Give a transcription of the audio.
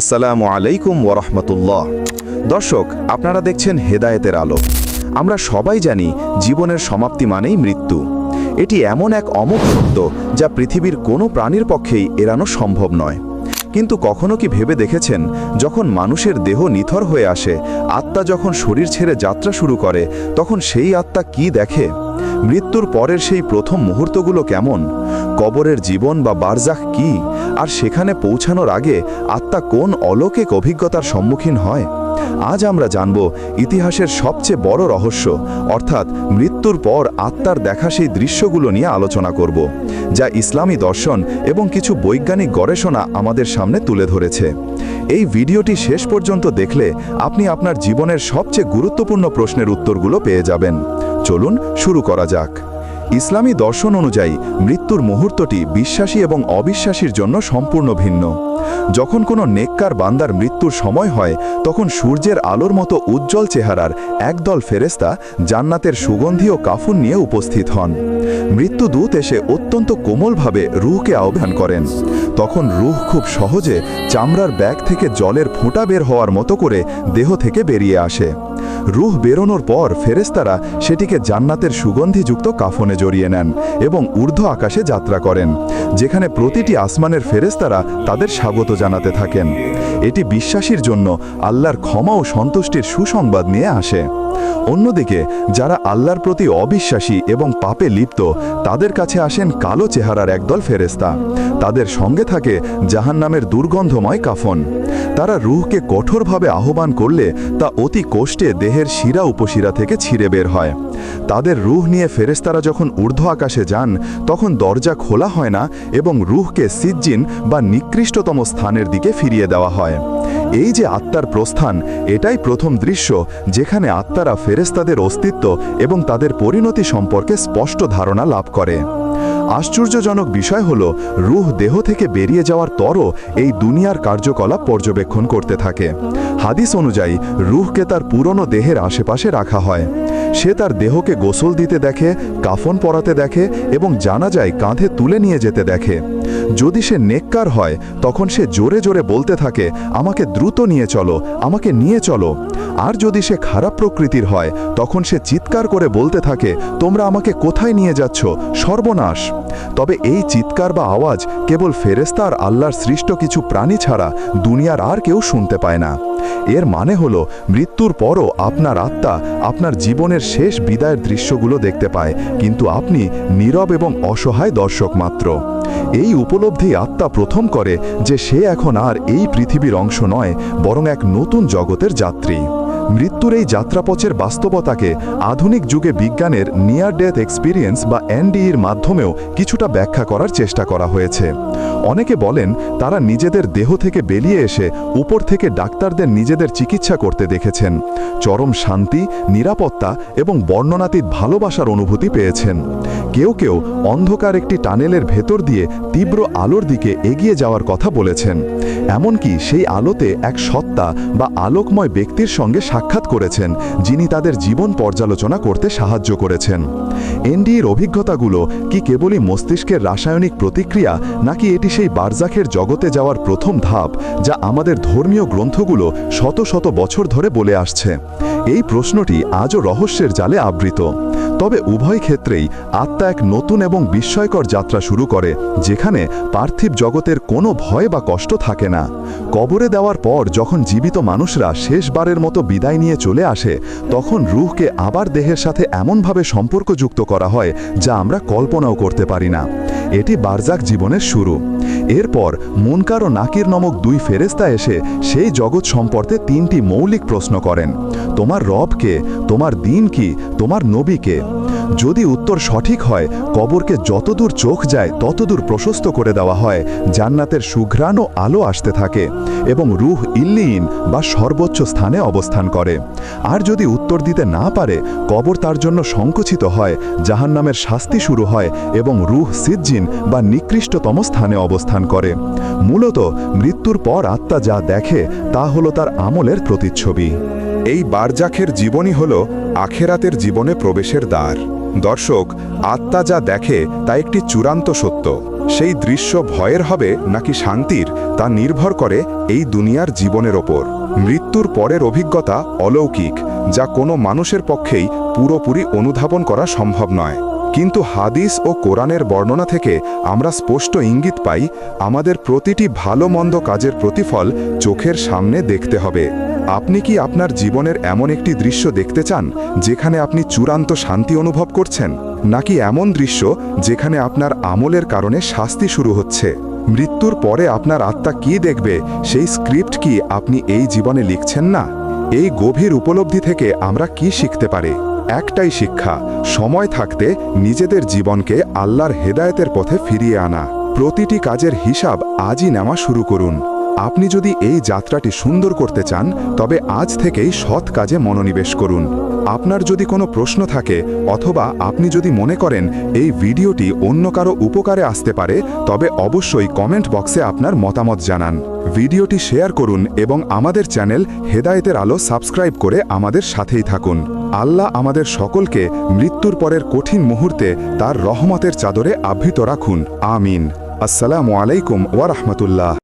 আসসালামু আলাইকুম ওরহমতুল্লাহ দর্শক, আপনারা দেখছেন হেদায়েতের আলো। আমরা সবাই জানি জীবনের সমাপ্তি মানেই মৃত্যু। এটি এমন এক অমোঘ সত্য যা পৃথিবীর কোনো প্রাণীর পক্ষেই এড়ানো সম্ভব নয়। কিন্তু কখনো কি ভেবে দেখেছেন, যখন মানুষের দেহ নিথর হয়ে আসে, আত্মা যখন শরীর ছেড়ে যাত্রা শুরু করে, তখন সেই আত্মা কি দেখে? মৃত্যুর পরের সেই প্রথম মুহূর্তগুলো কেমন? কবরের জীবন বা বারজাখ কি? আর সেখানে পৌঁছানোর আগে আত্মা কোন অলৌকিক অভিজ্ঞতার সম্মুখীন হয়? আজ আমরা জানব ইতিহাসের সবচেয়ে বড় রহস্য, অর্থাৎ মৃত্যুর পর আত্মার দেখা সেই দৃশ্যগুলো নিয়ে আলোচনা করব, যা ইসলামী দর্শন এবং কিছু বৈজ্ঞানিক গবেষণা আমাদের সামনে তুলে ধরেছে। এই ভিডিওটি শেষ পর্যন্ত দেখলে আপনি আপনার জীবনের সবচেয়ে গুরুত্বপূর্ণ প্রশ্নের উত্তরগুলো পেয়ে যাবেন। চলুন শুরু করা যাক। ইসলামী দর্শন অনুযায়ী মৃত্যুর মুহূর্তটি বিশ্বাসী এবং অবিশ্বাসীর জন্য সম্পূর্ণ ভিন্ন। যখন কোনো নেককার বান্দার মৃত্যুর সময় হয়, তখন সূর্যের আলোর মতো উজ্জ্বল চেহারার একদল ফেরেস্তা জান্নাতের সুগন্ধি ও কাফুন নিয়ে উপস্থিত হন। মৃত্যুদূত এসে অত্যন্ত কোমলভাবে রুহকে আহ্বান করেন। তখন রুহ খুব সহজে চামড়ার ব্যাগ থেকে জলের ফোঁটা বের হওয়ার মতো করে দেহ থেকে বেরিয়ে আসে। রুহ বেরোনোর পর ফেরেস্তারা সেটিকে জান্নাতের সুগন্ধিযুক্ত কাফনে জড়িয়ে নেন এবং ঊর্ধ্ব আকাশে যাত্রা করেন, যেখানে প্রতিটি আসমানের ফেরেস্তারা তাদের স্বাগত জানাতে থাকেন। এটি বিশ্বাসীর জন্য আল্লাহর ক্ষমা ও সন্তুষ্টির সুসংবাদ নিয়ে আসে। অন্যদিকে, যারা আল্লাহর প্রতি অবিশ্বাসী এবং পাপে লিপ্ত, তাদের কাছে আসেন কালো চেহারার একদল ফেরেস্তা তাদের সঙ্গে থাকে জাহান্নামের দুর্গন্ধময় কাফন। তারা রুহকে কঠোরভাবে আহ্বান করলে তা অতি কষ্টে দেহের শিরা উপশিরা থেকে ছিঁড়ে বের হয়। তাদের রুহ নিয়ে ফেরেস্তারা যখন ঊর্ধ্ব আকাশে যান, তখন দরজা খোলা হয় না এবং রুহকে সিজ্জিন বা নিকৃষ্টতম স্থানের দিকে ফিরিয়ে দেওয়া হয়। এই যে আত্মার প্রস্থান, এটাই প্রথম দৃশ্য যেখানে আত্মারা ফেরেস্তাদের অস্তিত্ব এবং তাদের পরিণতি সম্পর্কে স্পষ্ট ধারণা লাভ করে। আশ্চর্যজনক বিষয় হল, রুহ দেহ থেকে বেরিয়ে যাওয়ার তরও এই দুনিয়ার কার্যকলাপ পর্যবেক্ষণ করতে থাকে। হাদিস অনুযায়ী, রুহকে তার পুরনো দেহের আশেপাশে রাখা হয়। সে তার দেহকে গোসল দিতে দেখে, কাফন পরাতে দেখে এবং জানা যায় কাঁধে তুলে নিয়ে যেতে দেখে। যদি সে নেককার হয়, তখন সে জোরে জোরে বলতে থাকে, আমাকে দ্রুত নিয়ে চলো, আমাকে নিয়ে চলো। আর যদি সে খারাপ প্রকৃতির হয়, তখন সে চিৎকার করে বলতে থাকে, তোমরা আমাকে কোথায় নিয়ে যাচ্ছ? সর্বনাশ! তবে এই চিৎকার বা আওয়াজ কেবল ফেরেস্তা আর আল্লাহর সৃষ্ট কিছু প্রাণী ছাড়া দুনিয়ার আর কেউ শুনতে পায় না। এর মানে হলো, মৃত্যুর পরও আপনার আত্মা আপনার জীবনের শেষ বিদায়ের দৃশ্যগুলো দেখতে পায়, কিন্তু আপনি নীরব এবং অসহায় দর্শক মাত্র। এই উপলব্ধি আত্মা প্রথম করে যে সে এখন আর এই পৃথিবীর অংশ নয়, বরং এক নতুন জগতের যাত্রী। মৃত্যুর এই যাত্রাপথের বাস্তবতাকে আধুনিক যুগে বিজ্ঞানের নিয়ার ডেথ এক্সপিরিয়েন্স বা এনডিইর মাধ্যমেও কিছুটা ব্যাখ্যা করার চেষ্টা করা হয়েছে। অনেকে বলেন তারা নিজেদের দেহ থেকে বেরিয়ে এসে উপর থেকে ডাক্তারদের নিজেদের চিকিৎসা করতে দেখেছেন। চরম শান্তি, নিরাপত্তা এবং বর্ণনাতীত ভালোবাসার অনুভূতি পেয়েছেন। কেউ কেউ অন্ধকার একটি টানেলের ভেতর দিয়ে তীব্র আলোর দিকে এগিয়ে যাওয়ার কথা বলেছেন। এমনকি সেই আলোতে এক সত্তা বা আলোকময় ব্যক্তির সঙ্গে সাক্ষাৎ করেছেন, যিনি তাদের জীবন পর্যালোচনা করতে সাহায্য করেছেন। এনডির অভিজ্ঞতাগুলো কি কেবলই মস্তিষ্কের রাসায়নিক প্রতিক্রিয়া নাকি এটি সেই বারজাখের জগতে যাওয়ার প্রথম ধাপ যা আমাদের ধর্মীয় গ্রন্থগুলো শত শত বছর ধরে বলে আসছে? এই প্রশ্নটি আজও রহস্যের জালে আবৃত। তবে উভয় ক্ষেত্রেই আত্মা এক নতুন এবং বিস্ময়কর যাত্রা শুরু করে, যেখানে পার্থিব জগতের কোনো ভয় বা কষ্ট থাকে না। কবরে দেওয়ার পর যখন জীবিত মানুষরা শেষবারের মতো বিদায় নিয়ে চলে আসে, তখন রুহকে আবার দেহের সাথে এমনভাবে সম্পর্কযুক্ত করা হয়, যা আমরা কল্পনাও করতে পারি না। এটি বারজাক জীবনের শুরু। এরপর মুনকার ও নাকির নামক দুই ফেরেস্তা এসে সেই জগৎ সম্পর্কে তিনটি মৌলিক প্রশ্ন করেন। তোমার রবকে তোমার দিন কি? তোমার নবীকে যদি উত্তর সঠিক হয়, কবরকে যতদূর চোখ যায়, ততদূর প্রশস্ত করে দেওয়া হয়, জান্নাতের সুঘ্রাণ ও আলো আসতে থাকে। এবং রুহ ইল্লিইন বা সর্বোচ্চ স্থানে অবস্থান করে। আর যদি উত্তর দিতে না পারে, কবর তার জন্য সংকুচিত হয়, জাহান্নামের শাস্তি শুরু হয় এবং রুহ সিজ্জিন বা নিকৃষ্টতম স্থানে অবস্থান করে। মূলত মৃত্যুর পর আত্মা যা দেখে, তা হলো তার আমলের প্রতিচ্ছবি। এই বারজাখের জীবনই হল আখেরাতের জীবনে প্রবেশের দ্বার। দর্শক, আত্মা যা দেখে, তা একটি চূড়ান্ত সত্য। সেই দৃশ্য ভয়ের হবে নাকি শান্তির তা নির্ভর করে এই দুনিয়ার জীবনের ওপর। মৃত্যুর পরের অভিজ্ঞতা অলৌকিক, যা কোনো মানুষের পক্ষেই পুরোপুরি অনুধাবন করা সম্ভব নয়। কিন্তু হাদিস ও কোরআনের বর্ণনা থেকে আমরা স্পষ্ট ইঙ্গিত পাই, আমাদের প্রতিটি ভালো মন্দ কাজের প্রতিফল চোখের সামনে দেখতে হবে। আপনি কি আপনার জীবনের এমন একটি দৃশ্য দেখতে চান, যেখানে আপনি চূড়ান্ত শান্তি অনুভব করছেন? নাকি এমন দৃশ্য, যেখানে আপনার আমলের কারণে শাস্তি শুরু হচ্ছে? মৃত্যুর পরে আপনার আত্মা কি দেখবে? সেই স্ক্রিপ্ট কি আপনি এই জীবনে লিখছেন না? এই গভীর উপলব্ধি থেকে আমরা কি শিখতে পারি? একটাই শিক্ষা, সময় থাকতে নিজেদের জীবনকে আল্লাহর হেদায়েতের পথে ফিরিয়ে আনা। প্রতিটি কাজের হিসাব আজই নেওয়া শুরু করুন। আপনি যদি এই যাত্রাটি সুন্দর করতে চান, তবে আজ থেকেই সৎ কাজে মনোনিবেশ করুন। আপনার যদি কোনো প্রশ্ন থাকে, অথবা আপনি যদি মনে করেন এই ভিডিওটি অন্য কারও উপকারে আসতে পারে, তবে অবশ্যই কমেন্ট বক্সে আপনার মতামত জানান। ভিডিওটি শেয়ার করুন এবং আমাদের চ্যানেল হেদায়েতের আলো সাবস্ক্রাইব করে আমাদের সাথেই থাকুন। আল্লাহ আমাদের সকলকে মৃত্যুর পরের কঠিন মুহূর্তে তার রহমতের চাদরে আবৃত রাখুন। আমিন। আসসালামু আলাইকুম ওয়া রাহমাতুল্লাহ।